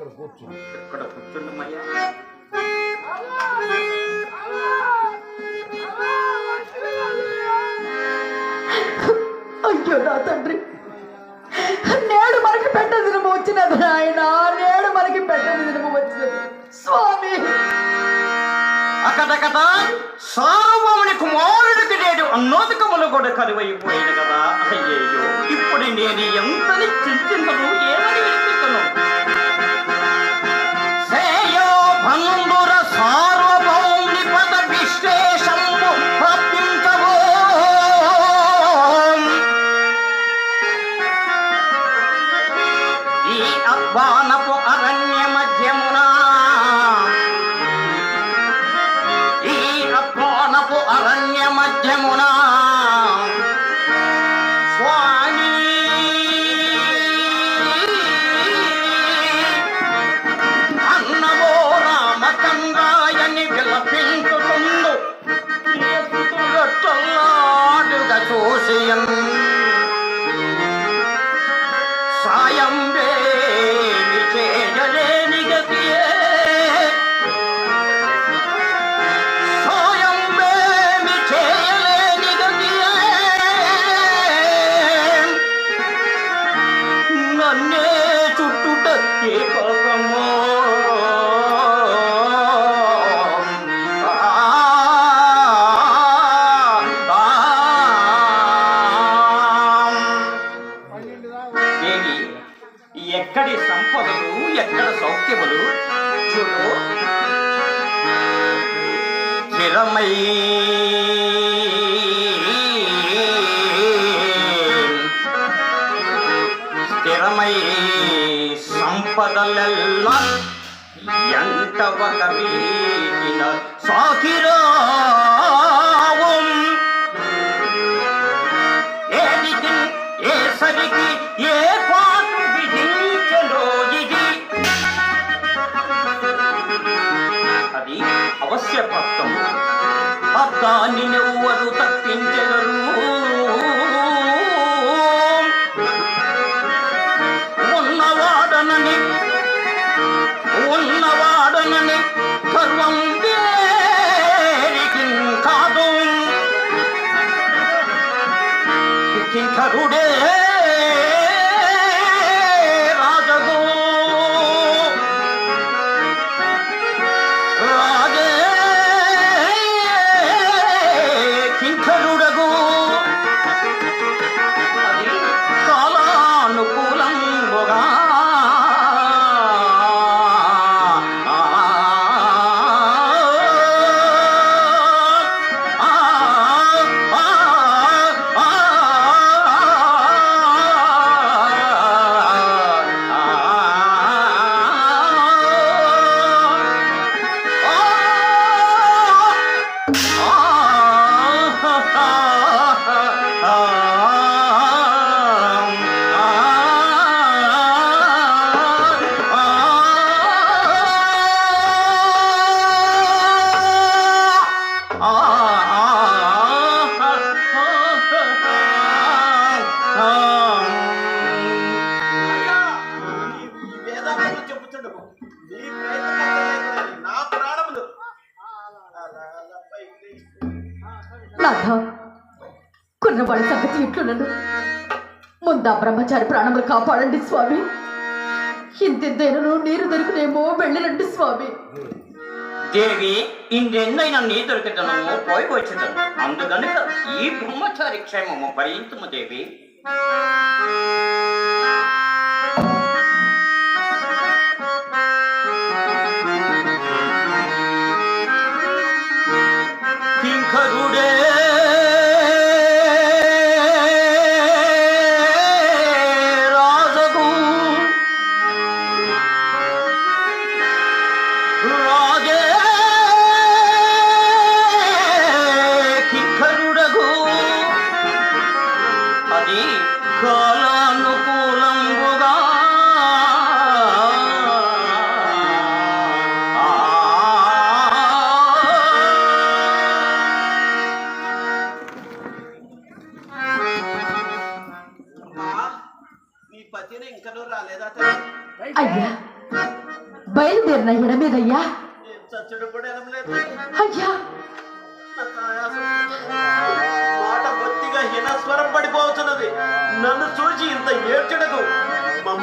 అక్కడ కూర్చో. ఇక్కడ కూర్చుండమయ్యా అయ్యో నా తండ్రి నేడు మనకి పెట్ట దినము వచ్చినది ఆయన నేడు మనకి పెట్ట దినము వచ్చినది. స్వామి! అకట కదా సార్వభౌముని కుమారుడికి నేడు అన్నోదకములు కూడా కరువైపోయింది కదా. అయ్యయ్యో ఇప్పుడు నేను ఎంతని చింతింతను ఏమని தலை திறமை சம்பதல் எல்லாம் எந்த வகவில் சாகிறார் అవశ్య భక్తము భక్తాన్ని ఎవ్వరు మమ్మల్ని కాపాడండి స్వామి. ఇంతెంతైనను నీరు దొరికినేమో వెళ్ళిరండి స్వామి. దేవి ఇందెన్నైనా నీ దొరికితనము పోయి వచ్చింది అందుకనుక ఈ బ్రహ్మచారి క్షేమము భరించుము దేవి.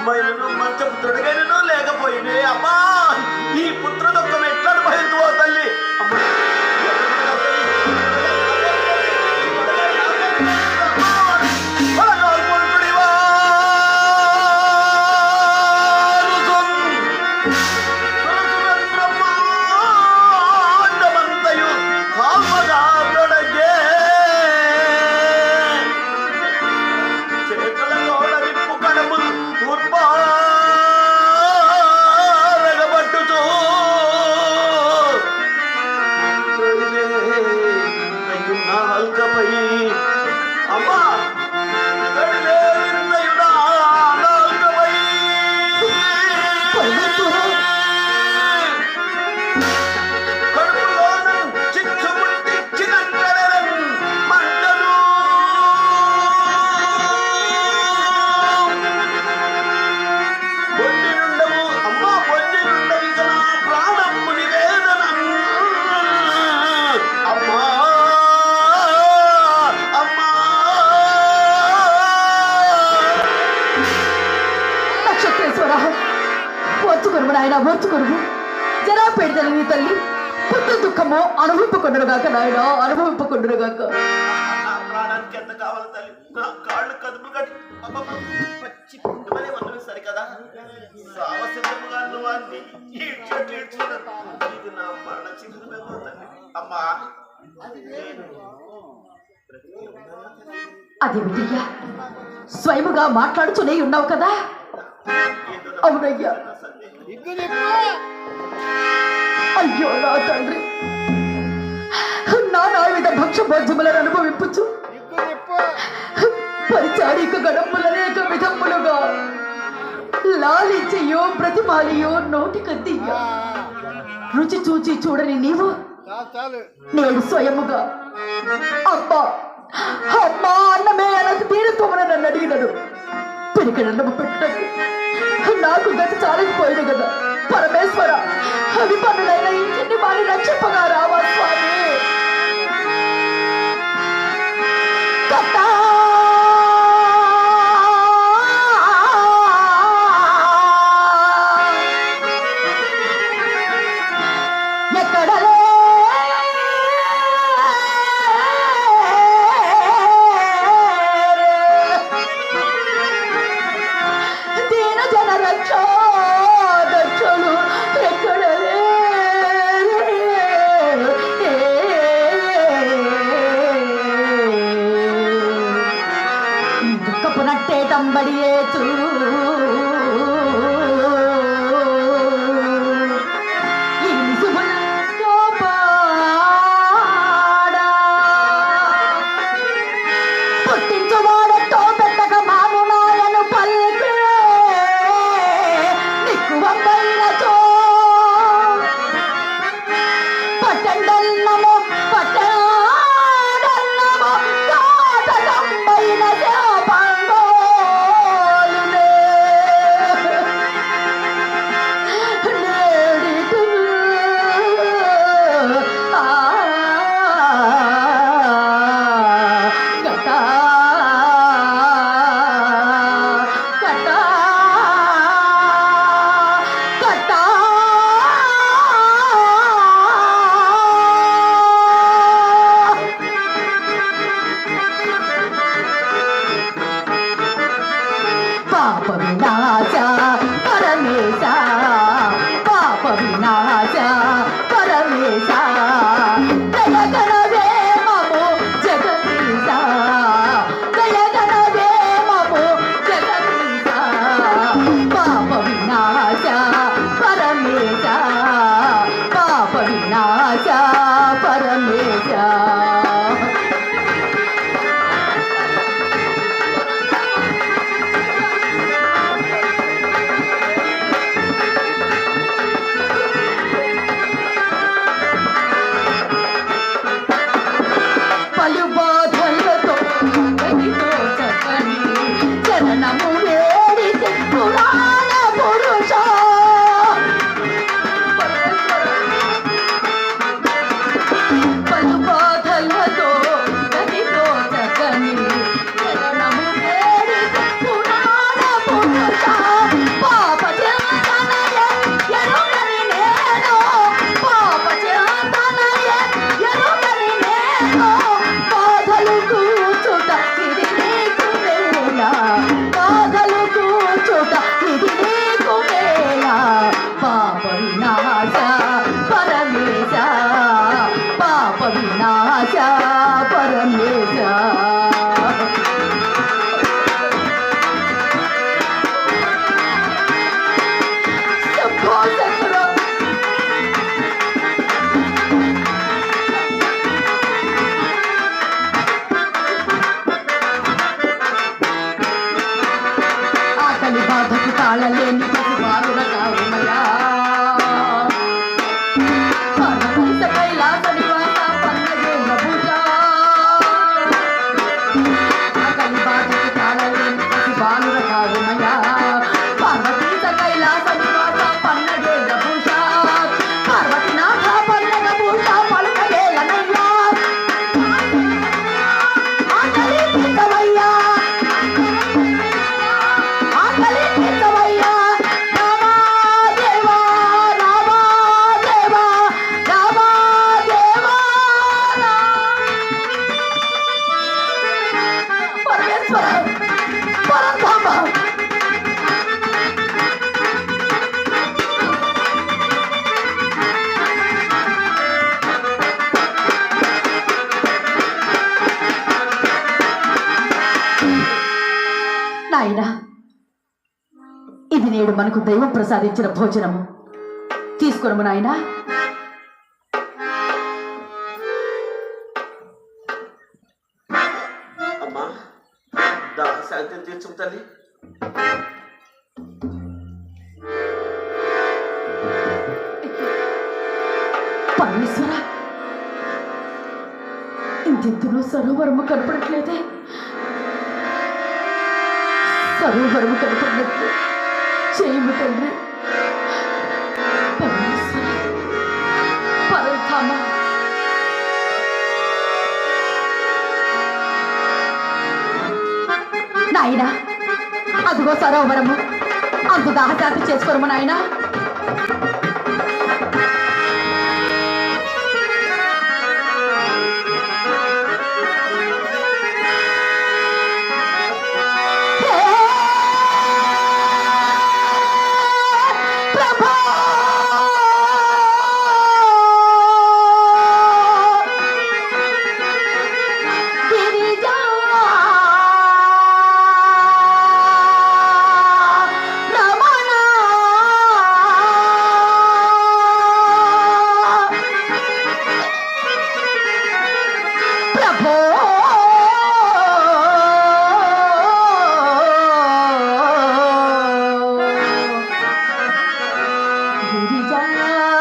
మమ్మాయిలను మంచపు తొడగైనను లేకపోయినే అమ్మా ఈ నాయన ఓర్చుకొనుము జరా పెడతలు నీ తల్లి. పుత్ర దుఃఖము అనుభవింపకుండుగాక నాయన అనుభవింపకుండుగాక అమ్మా తల్లి? అదేమిటయ్యా? స్వయముగా మాట్లాడుతూనే ఉన్నావు కదా? అవునయ్యా. అయ్యో నా తండ్రి. నా నావిధ భక్ష భోజములను అనుభవించు పరిచారిక గడములనేక విధములుగా లాలించయో ప్రతిమాలియో నోటికద్దియ్య రుచి చూచి చూడని నీవు నేడు స్వయముగా. అమ్మా అమ్మా అన్నమే అనకు తీరుకోమని నన్ను అడిగినడు పెరిగినన్నము పెట్టకు. నాకు గత చాలకపోయింది కదా. పరమేశ్వర అవి పనులైన ఇంటిని వారి రక్షింపగా రావా রাজা నాయన ఇది నేడు మనకు దైవం ప్రసాదించిన భోజనము. తీసుకురము నాయనా. పరమేశ్వర ఇంతెందులో సరోవరము కనపడట్లేదే? కరువు బరువు కడుతున్నట్లు చేయము తండ్రి. నాయన అదిగో సరోవరము. అందు ఆచార్య చేసుకోరము నాయనా. Oh.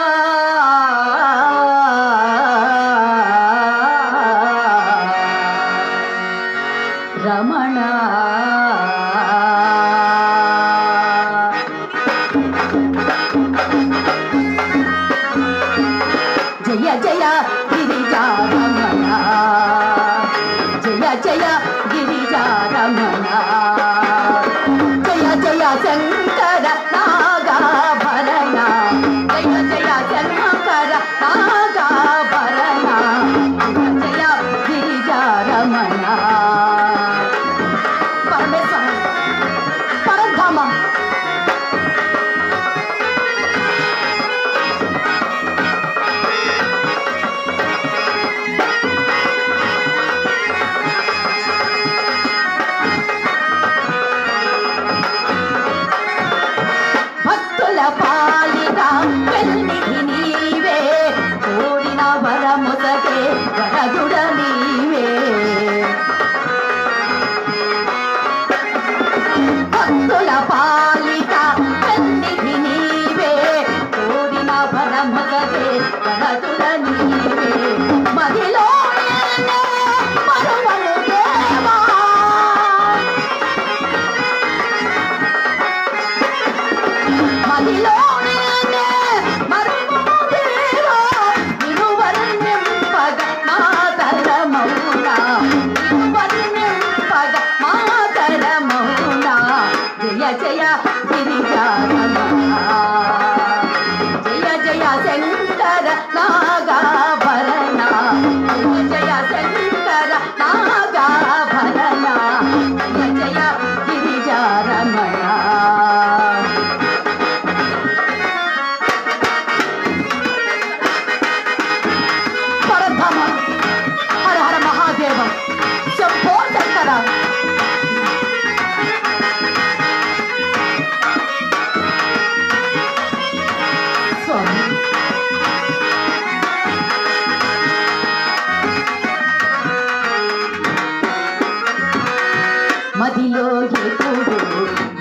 మదిలో ఎప్పుడు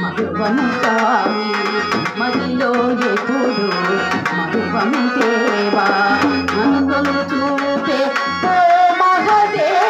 మధువను కావి మదిలో ఎప్పుడు మధువను దేవా నన్ను చూపే మహదేవ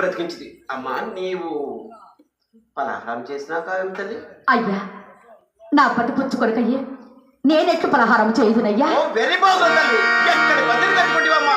బ్రతికించింది. అమ్మా నీవు పలహారం చేసినాక ఏం తల్లి. అయ్యా నా పట్టు పుచ్చుకొనకయ్యే. నేనెట్లు పలహారం చేయుదునయ్యా. వెరీ బాగుంది ఎక్కడి బదిలీ కట్టుకుంటావమ్మా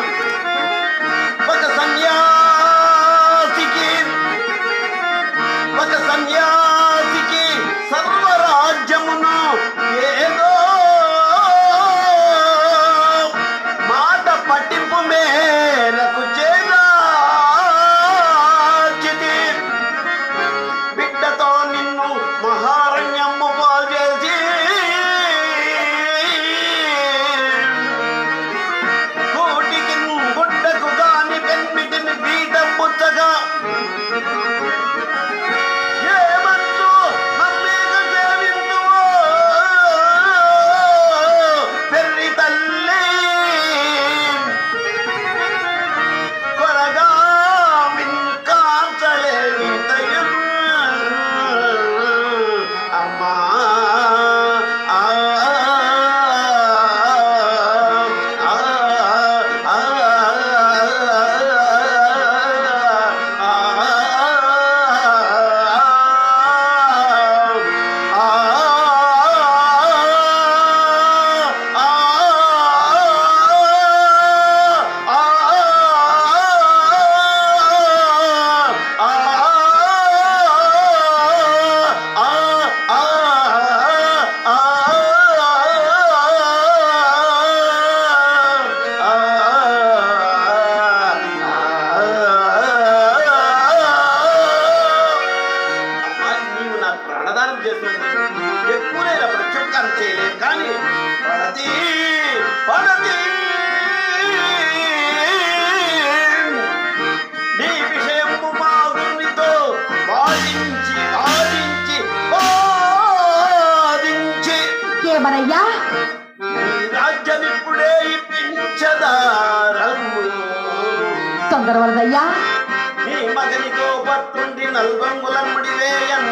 நல்வங்குலம் முடிவேயன்.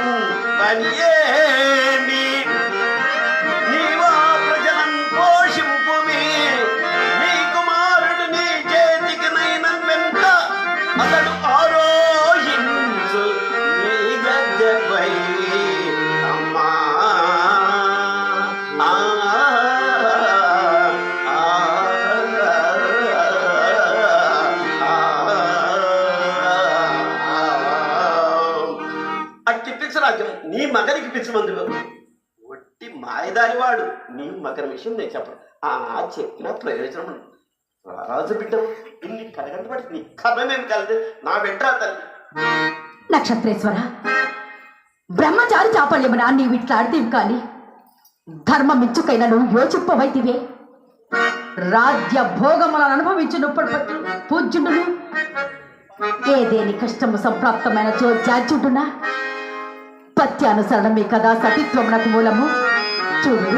பனியே మకర విషయం నేను చెప్పను. ఆ చెప్పిన ప్రయోజనం రాజు బిడ్డ ఇన్ని కలగంట పడి నీ కర్మమేమి కలదు. నా వెంట్రా తల్లి నక్షత్రేశ్వర బ్రహ్మచారి చాపల్యమున నీ విట్లాడితేవి కానీ ధర్మం మిచ్చుకైన నువ్వు యోచిప్పవైతివే. రాజ్య భోగములను అనుభవించినప్పుడు పూజ్యుడును ఏదేని కష్టము సంప్రాప్తమైన చోద్యాజ్యుడునా పత్యానుసరణమే కదా సతిత్వమునకు మూలము. చూడు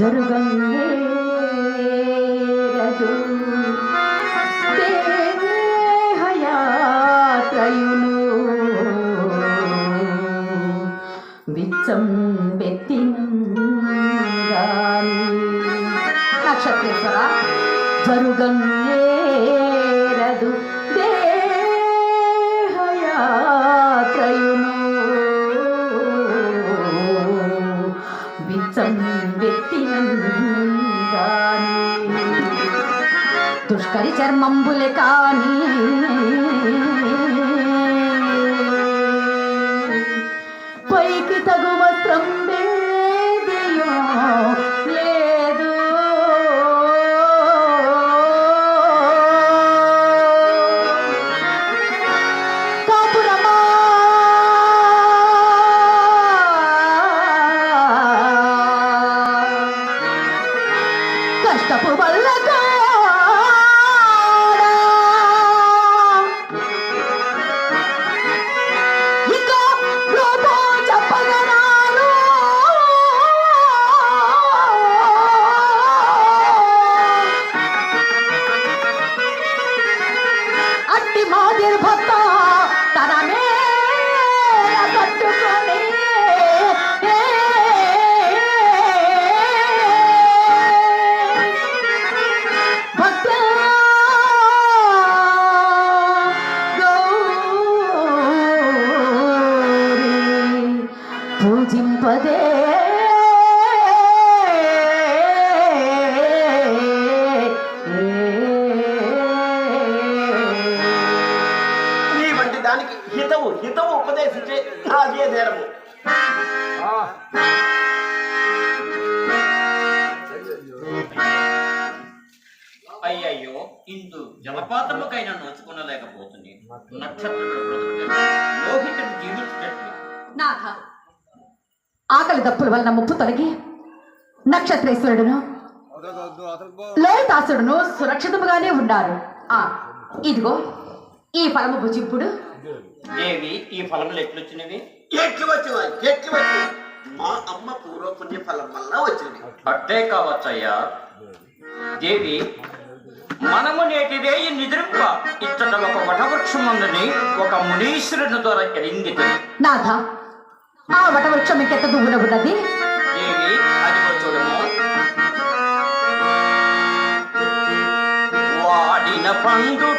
दुर्गम है దుష్కరి చర్మంబులే కానీ ఇదిగో ఈ ఫలము భుజింపుడు దేవి ఈ ఫలములు ఎట్లొచ్చినవి? ఎట్లు వచ్చేవా ఎట్లు వచ్చి మా అమ్మ పూర్వ పుణ్య ఫలం వల్ల వచ్చింది అట్టే కావచ్చయ్యా. దేవి మనము నేటిదే ఈ నిద్రింప. ఇచ్చట ఒక వటవృక్షముందని ఒక మునీశ్వరుని ద్వారా ఎరింగితే. నాథ ఆ వటవృక్షం ఇంకెంత దూరం ఉన్నది దేవి అది చూడము వాడిన పండుటాకులు